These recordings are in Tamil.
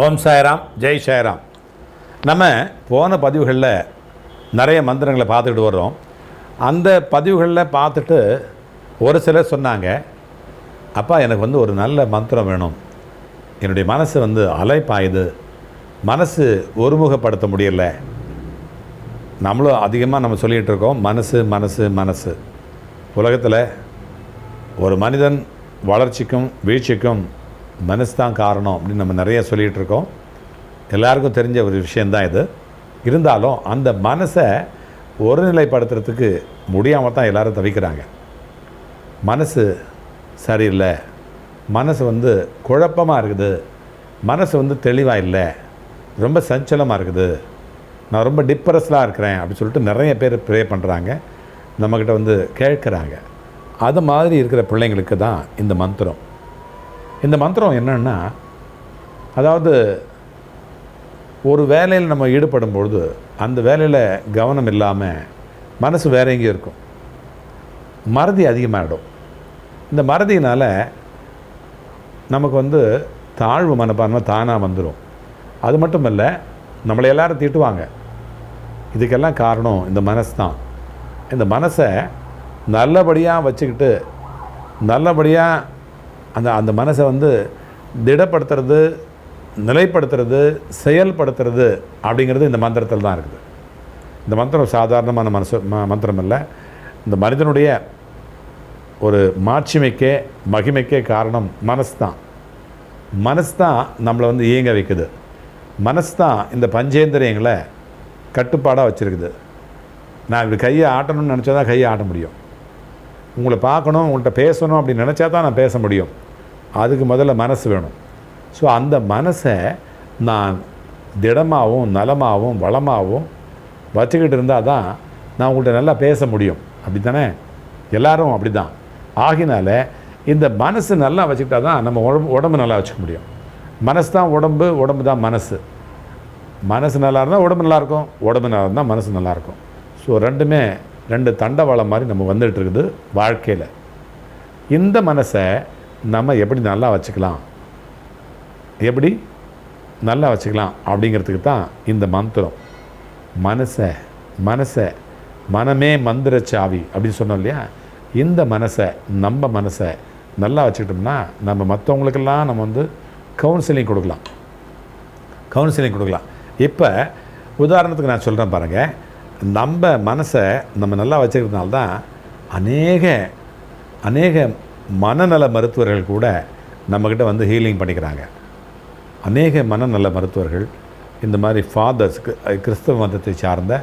ஓம் சாய்ராம் ஜெய் சாய்ராம். நம்ம போன பதிவுகளில் நிறைய மந்திரங்களை பார்த்துக்கிட்டு வர்றோம். அந்த பதிவுகளில் பார்த்துட்டு ஒரு சிலர் சொன்னாங்க அப்பா எனக்கு வந்து ஒரு நல்ல மந்திரம் வேணும். என்னுடைய மனசு வந்து அலைப்பாயுது. மனசு ஒருமுகப்படுத்த முடியல. நம்மளும் அதிகமாக நம்ம சொல்லிகிட்டு இருக்கோம் மனசு மனசு மனசு. உலகத்தில் ஒரு மனிதன் வளர்ச்சிக்கும் வீழ்ச்சிக்கும் மனசு தான் காரணம் அப்படின்னு நம்ம நிறைய சொல்லிகிட்டு இருக்கோம் எல்லாருக்கும் தெரிஞ்ச ஒரு விஷயந்தான் இது. இருந்தாலும் அந்த மனசை ஒருநிலைப்படுத்துறதுக்கு முடியாமல் தான் எல்லோரும் தவிக்கிறாங்க. மனசு சரியில்லை. மனசு வந்து குழப்பமாக இருக்குது. மனசு வந்து தெளிவாக இல்லை. ரொம்ப சஞ்சலமாக இருக்குது. நான் ரொம்ப டிப்ரெஸ்டாக இருக்கிறேன் அப்படின்னு சொல்லிட்டு நிறைய பேர் ப்ரே பண்ணுறாங்க நம்மக்கிட்ட வந்து கேட்குறாங்க. அது மாதிரி இருக்கிற பிள்ளைங்களுக்கு தான் இந்த மந்திரம். இந்த மந்திரம் என்னென்னா அதாவது ஒரு வேலையில் நம்ம ஈடுபடும் பொழுது அந்த வேலையில் கவனம் இல்லாமல் மனசு வேற எங்கேயும் இருக்கும். மறதி அதிகமாகிடும் இந்த மறதியினால் நமக்கு வந்து தாழ்வு மனப்பான்மை தானாக வந்துடும் அது மட்டும் இல்லை நம்மளை எல்லாரும் திட்டுவாங்க. இதுக்கெல்லாம் காரணம் இந்த மனசு தான். இந்த மனசை நல்லபடியாக வச்சுக்கிட்டு நல்லபடியாக அந்த அந்த மனசை வந்து திடப்படுத்துறது நிலைப்படுத்துறது செயல்படுத்துறது அப்படிங்கிறது இந்த மந்திரத்தில் தான் இருக்குது. இந்த மந்திரம் சாதாரணமான மனசு ம மந்திரம் இல்லை இந்த மனிதனுடைய ஒரு மாட்சிமைக்கே மகிமைக்கே காரணம் மனசு தான் மனசு தான் நம்மளை வந்து இயங்க வைக்குது. மனசு தான் இந்த பஞ்சேந்திரியங்களை கட்டுப்பாடாக வச்சுருக்குது. நான் இப்படி கையை ஆட்டணும்னு நினச்சா தான் கையை ஆட்ட முடியும். உங்களை பார்க்கணும் உங்கள்கிட்ட பேசணும் அப்படின்னு நினச்சா தான் நான் பேச முடியும். அதுக்கு முதல்ல மனசு வேணும். ஸோ அந்த மனசை நான் திடமாகவும் நலமாகவும் வளமாகவும் வச்சுக்கிட்டு இருந்தால் தான் நான் உங்கள்கிட்ட நல்லா பேச முடியும். அப்படி தானே எல்லோரும் அப்படி தான் ஆகினால இந்த மனசு நல்லா வச்சுக்கிட்டா தான் நம்ம உடம்பு உடம்பு நல்லா வச்சுக்க முடியும். மனசு தான் உடம்பு உடம்பு தான் மனசு. மனசு நல்லா இருந்தால் உடம்பு நல்லாயிருக்கும் உடம்பு நல்லா இருந்தால் மனசு நல்லாயிருக்கும் ஸோ ரெண்டுமே ரெண்டு தண்டவாளம் மாதிரி நம்ம வந்துட்டு இருக்குது வாழ்க்கையில். இந்த மனசை நம்ம எப்படி நல்லா வச்சுக்கலாம்? எப்படி நல்லா வச்சுக்கலாம் அப்படிங்கிறதுக்கு தான் இந்த மந்திரம். மனசை மனசை மனமே மந்திர சாவி அப்படின்னு சொன்னோம் இல்லையா? இந்த மனசை நம்ம மனசை நல்லா வச்சுக்கிட்டோம்னா நம்ம மற்றவங்களுக்கெல்லாம் நம்ம வந்து கவுன்சிலிங் கொடுக்கலாம். கவுன்சிலிங் கொடுக்கலாம். இப்போ உதாரணத்துக்கு நான் சொல்கிறேன் பாருங்கள் நம்ம மனசை நம்ம நல்லா வச்சுக்கிறதுனால தான் அநேக அநேக மனநல மருத்துவர்கள் கூட நம்மக்கிட்ட வந்து ஹீலிங் பண்ணிக்கிறாங்க. அநேக மனநல மருத்துவர்கள் இந்த மாதிரி ஃபாதர்ஸ் கிறிஸ்தவ மதத்தை சார்ந்த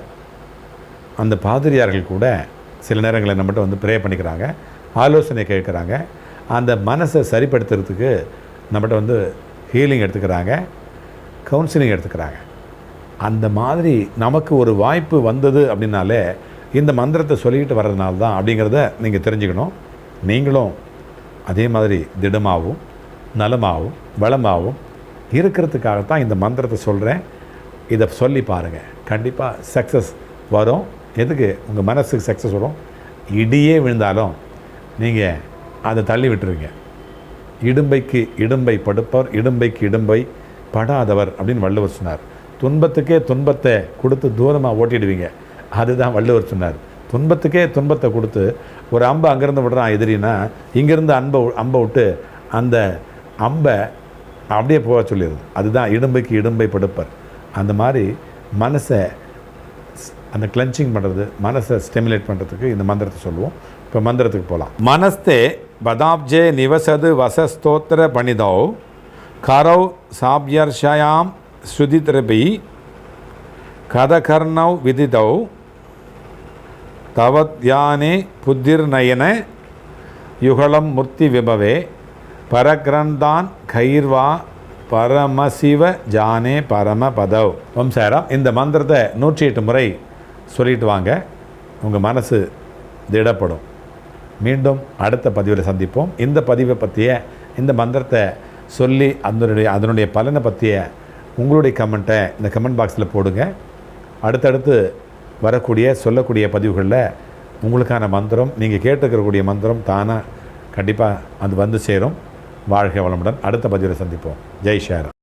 அந்த பாதிரியார்கள் கூட சில நேரங்களில் நம்மகிட்ட வந்து ப்ரே பண்ணிக்கிறாங்க ஆலோசனை கேட்குறாங்க. அந்த மனசை சரிப்படுத்துறதுக்கு நம்மகிட்ட வந்து ஹீலிங் எடுத்துக்கிறாங்க கவுன்சிலிங் எடுத்துக்கிறாங்க. அந்த மாதிரி நமக்கு ஒரு வாய்ப்பு வந்தது அப்படின்னாலே இந்த மந்திரத்தை சொல்லிக்கிட்டு வர்றதுனால தான் அப்படிங்கிறத நீங்கள் தெரிஞ்சுக்கணும். நீங்களும் அதே மாதிரி திடமாகவும் நலமாகவும் வளமாகவும் இருக்கிறதுக்காகத்தான் இந்த மந்திரத்தை சொல்கிறேன் இதை சொல்லி பாருங்கள் கண்டிப்பாக சக்ஸஸ் வரும். எதுக்கு? உங்கள் மனசுக்கு சக்ஸஸ் வரும். இடியே விழுந்தாலும் நீங்கள் அதை தள்ளி விட்டுருவீங்க இடும்பைக்கு இடும்பை படுப்பவர் இடும்பைக்கு இடும்பை படாதவர் அப்படின்னு வள்ளுவர் சொன்னார். துன்பத்துக்கே துன்பத்தை கொடுத்து தூரமாக ஓட்டிடுவீங்க. அதுதான் வள்ளுவர் சொன்னார். துன்பத்துக்கே துன்பத்தை கொடுத்து ஒரு அம்பை அங்கேருந்து விடுறான் எதிரினா இங்கேருந்து அன்பை அம்பை விட்டு அந்த அம்பை அப்படியே போக சொல்லிடுது அதுதான் இடும்பைக்கு இடும்பை படுப்பர். அந்த மாதிரி மனசை அந்த கிளன்ச்சிங் பண்ணுறது மனசை ஸ்டெமுலேட் பண்ணுறதுக்கு இந்த மந்திரத்தை சொல்லுவோம். இப்போ மந்திரத்துக்கு போகலாம் மனஸ்தே பதாப்ஜே நிவசது வசஸ்தோத்திர பணிதோ கரௌ சாப்யர்ஷயாம் ஸ்ருதிதிரபி கதகர்ணௌ விதிதௌ தவத்யானே புத்திர்நயன யுகலம் முர்த்தி விபவே பரக்ரந்தான் கைர்வா பரமசிவ ஜானே பரம பதவ் வம்சாரம் இந்த மந்திரத்தை நூற்றி எட்டு முறை சொல்லிட்டு வாங்க. உங்கள் மனசு திடப்படும். மீண்டும் அடுத்த பதிவில் சந்திப்போம். இந்த பதிவை பற்றிய இந்த மந்திரத்தை சொல்லி அதனுடைய அதனுடைய பலனை பற்றிய உங்களுடைய கமெண்ட்டை இந்த கமெண்ட் பாக்ஸில் போடுங்க. அடுத்தடுத்து வரக்கூடிய சொல்லக்கூடிய பதிவுகளில் உங்களுக்கான மந்திரம் நீங்கள் கேட்டுக்கிறக்கூடிய மந்திரம் தானாக கண்டிப்பாக அது வந்து சேரும். வாழ்க வளமுடன். அடுத்த பதிவில் சந்திப்போம். ஜெய் ஷேரம்